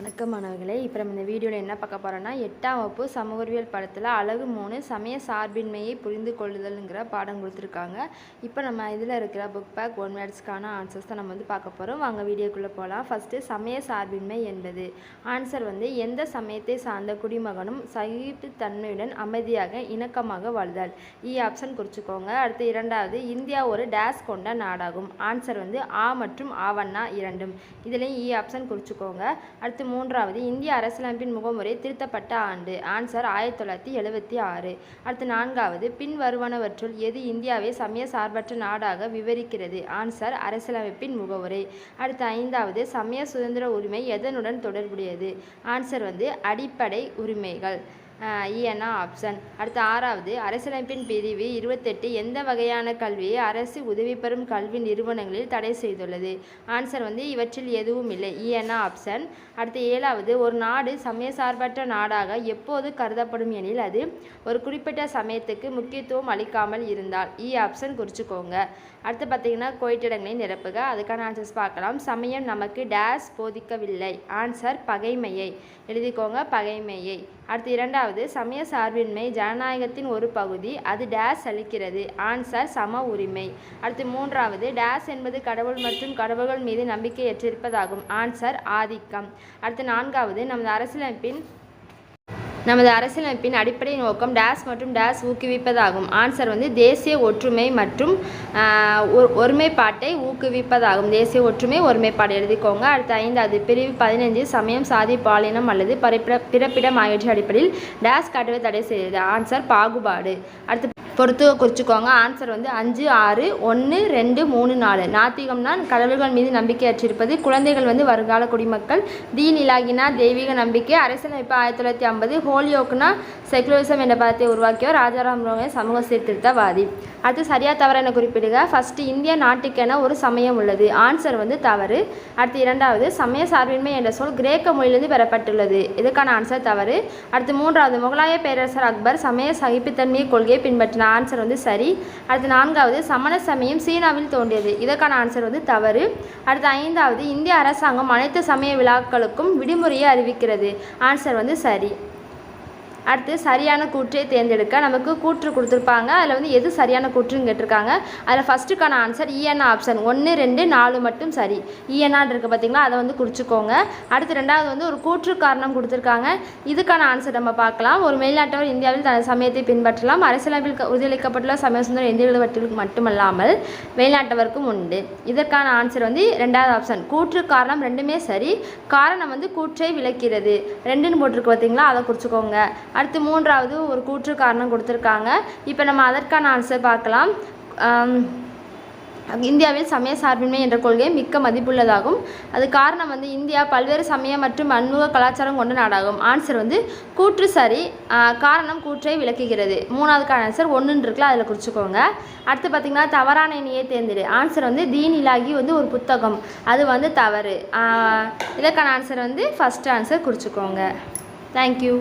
வணக்கம் மாணவர்களே. இப்போ நம்ம இந்த வீடியோவில் என்ன பார்க்க போகிறோம்னா எட்டாம் வகுப்பு சமூகவியல் படத்தில் அழகு மூணு சமய சார்பின்மையை புரிந்து கொள்ளுதல்ங்கிற பாடம் கொடுத்துருக்காங்க. இப்போ நம்ம இதில் இருக்கிற புக் பேக் ஒன் வேர்ட்ஸ்க்கான ஆன்சர்ஸ் தான் நம்ம வந்து பார்க்க போகிறோம் வாங்க வீடியோக்குள்ளே போகலாம் ஃபஸ்ட்டு சமய சார்பின்மை என்பது. ஆன்சர் வந்து எந்த சமயத்தை சார்ந்த குடிமகனும் சகிப்புத்தன்மையுடன் அமைதியாக இணக்கமாக வாழ்தல் இ ஆப்ஷன் குறிச்சுக்கோங்க. அடுத்து இரண்டாவது இந்தியா ஒரு டேஸ் கொண்ட நாடாகும். ஆன்சர் வந்து ஆ மற்றும் ஆவண்ணா இரண்டும். இதுலேயும் இ e ஆப்ஷன் குறிச்சுக்கோங்க. அடுத்து மூன்றாவது இந்திய அரசியலமைப்பின் முகமுறை திருத்தப்பட்ட ஆண்டு. ஆன்சர் ஆயிரத்தி தொள்ளாயிரத்தி எழுபத்தி ஆறு. அடுத்து நான்காவது பின்வருவனவற்றுள் எது இந்தியாவை சமய சார்பற்ற நாடாக விவரிக்கிறது? ஆன்சர் அரசியலமைப்பின் முகவுரை அடுத்து ஐந்தாவது சமய சுதந்திர உரிமை எதனுடன் தொடர்புடையது? ஆன்சர் வந்து அடிப்படை உரிமைகள். இஎன்ஆ ஆப்ஷன். அடுத்து ஆறாவது அரசியலமைப்பின் பிரிவு இருபத்தெட்டு எந்த வகையான கல்வியை அரசு உதவி பெறும் கல்வி நிறுவனங்களில் தடை செய்துள்ளது? ஆன்சர் வந்து இவற்றில் எதுவும் இல்லை. இஎன்ஆ ஆப்ஷன். அடுத்து ஏழாவது ஒரு நாடு சமய சார்பற்ற நாடாக எப்போது கருதப்படும் எனில் அது ஒரு குறிப்பிட்ட சமயத்துக்கு முக்கியத்துவம் அளிக்காமல் இருந்தால். இ ஆப்ஷன் குறிச்சுக்கோங்க. அடுத்து பார்த்தீங்கன்னா கோயிட்டிடங்களை நிரப்புக. அதுக்கான ஆன்சர்ஸ் பார்க்கலாம். சமயம் நமக்கு டேஸ் போதிக்கவில்லை. ஆன்சர் பகைமையை. எழுதிக்கோங்க. பகைமையை. அடுத்து இரண்டாவது சமய சார்பின்மை ஜனநாயகத்தின் ஒரு பகுதி அது டேஸ் அளிக்கிறது. ஆன்சர் சம உரிமை. அடுத்து மூன்றாவது டேஸ் என்பது கடவுள் மற்றும் கடவுள்கள் மீது நம்பிக்கையற்றிருப்பதாகும் ஆன்சர் ஆதிக்கம். அடுத்து நான்காவது நமது அரசியலமைப்பின் நமது அரசியலமைப்பின் அடிப்படை நோக்கம் டேஸ் மற்றும் டேஸ் ஊக்குவிப்பதாகும். ஆன்சர் வந்து தேசிய ஒற்றுமை மற்றும் ஒ- ஒருமைப்பாட்டை ஊக்குவிப்பதாகும். தேசிய ஒற்றுமை ஒருமைப்பாடு. எழுதிக்கோங்க. அடுத்த ஐந்தாவது பிரிவு பதினஞ்சு சமயம் சாதி பாலினம் அல்லது பிறப்பிட பிறப்பிடம் ஆகியவற்றின் அடிப்படையில் டேஸ் காட்டுவது தடை செய்தது. ஆன்சர் பாகுபாடு. அடுத்து பொறுத்து குறிச்சிக்கோங்க. ஆன்சர் வந்து அஞ்சு ஆறு ஒன்று ரெண்டு மூணு நாலு. நாத்திகம்னா கடவுள்கள் மீது நம்பிக்கை அற்றிருப்பது. குழந்தைகள் வந்து வருங்கால குடிமக்கள். தீன் இலாகினா தெய்வீக நம்பிக்கை. அரசியலமைப்பு ஆயிரத்தி தொள்ளாயிரத்தி ஐம்பது ஹோலியோக்குனா செகுலரிசம் என்ற பதத்தை உருவாக்கியவர் ராஜாராம் ரோகன் சமூக சீர்திருத்தவாதி. அடுத்து சரியா தவறு என குறிப்பிடுக. ஃபஸ்ட்டு இந்திய நாட்டுக்கென ஒரு சமயம் உள்ளது. ஆன்சர் வந்து தவறு. அடுத்து இரண்டாவது சமய சார்பின்மை என்ற சொல் கிரேக்க மொழியிலிருந்து பெறப்பட்டுள்ளது. இதுக்கான ஆன்சர் தவறு. அடுத்து மூன்றாவது முகலாய பேரரசர் அக்பர் சமய சகிப்புத்தன்மை கொள்கையை பின்பற்றினார். ஆன்சர் வந்து சரி. அடுத்து நான்காவது சமண சமயம் சீனாவில் தோன்றியது. இதற்கான ஆன்சர் வந்து தவறு. அடுத்து ஐந்தாவது இந்திய அரசாங்கம் அனைத்து சமய விழாக்களுக்கும் விடுமுறையை அறிவிக்கிறது. ஆன்சர் வந்து சரி. அடுத்து சரியான கூற்றை தேர்ந்தெடுக்க நமக்கு கூற்று கொடுத்துருப்பாங்க. அதில் வந்து எது சரியான கூற்றுன்னு கேட்டிருக்காங்க. அதில் ஃபஸ்ட்டுக்கான ஆன்சர் இஎன்ஆ ஆப்ஷன் ஒன்று ரெண்டு நாலு மட்டும் சரி. இஎன்ஆன் இருக்குது பார்த்தீங்களா அதை வந்து குறிச்சிக்கோங்க. அடுத்து ரெண்டாவது வந்து ஒரு கூற்று காரணம் கொடுத்துருக்காங்க. இதுக்கான ஆன்சர் நம்ம பார்க்கலாம். ஒரு வெளிநாட்டவர் இந்தியாவில் தனது சமயத்தை பின்பற்றலாம். அரசியலமைப்பில் உறுதியளிக்கப்பட்டுள்ள சமய சுந்தரம் இந்தியர்களுக்கு மட்டுமல்லாமல் வெளிநாட்டவருக்கும் உண்டு. இதற்கான ஆன்சர் வந்து ரெண்டாவது ஆப்ஷன் கூற்று காரணம் ரெண்டுமே சரி. காரணம் வந்து கூற்றை விளக்கிறது. ரெண்டுன்னு போட்டிருக்கு பார்த்தீங்களா அதை குறிச்சிக்கோங்க. அடுத்து மூன்றாவது ஒரு கூற்று காரணம் கொடுத்துருக்காங்க. இப்போ நம்ம அதற்கான ஆன்சர் பார்க்கலாம். இந்தியாவில் சமய சார்பின்மை என்ற கொள்கை மிக்க மதிப்புள்ளதாகும். அது காரணம் வந்து இந்தியா பல்வேறு சமய மற்றும் பன்முக கலாச்சாரம் கொண்ட நாடாகும். ஆன்சர் வந்து கூற்று சரி காரணம் கூற்றை விளக்குகிறது. மூணாவதுக்கான ஆன்சர் ஒன்றுன்னு இருக்குல்ல அதில் குறிச்சிக்கோங்க. அடுத்து பார்த்திங்கன்னா தவறான எண்ணியை தேர்ந்தெடு. ஆன்சர் வந்து தீன் இலாகி வந்து ஒரு புத்தகம். அது வந்து தவறு. இதற்கான ஆன்சர் வந்து ஃபஸ்ட் ஆன்சர் குறிச்சிக்கோங்க. தேங்க்யூ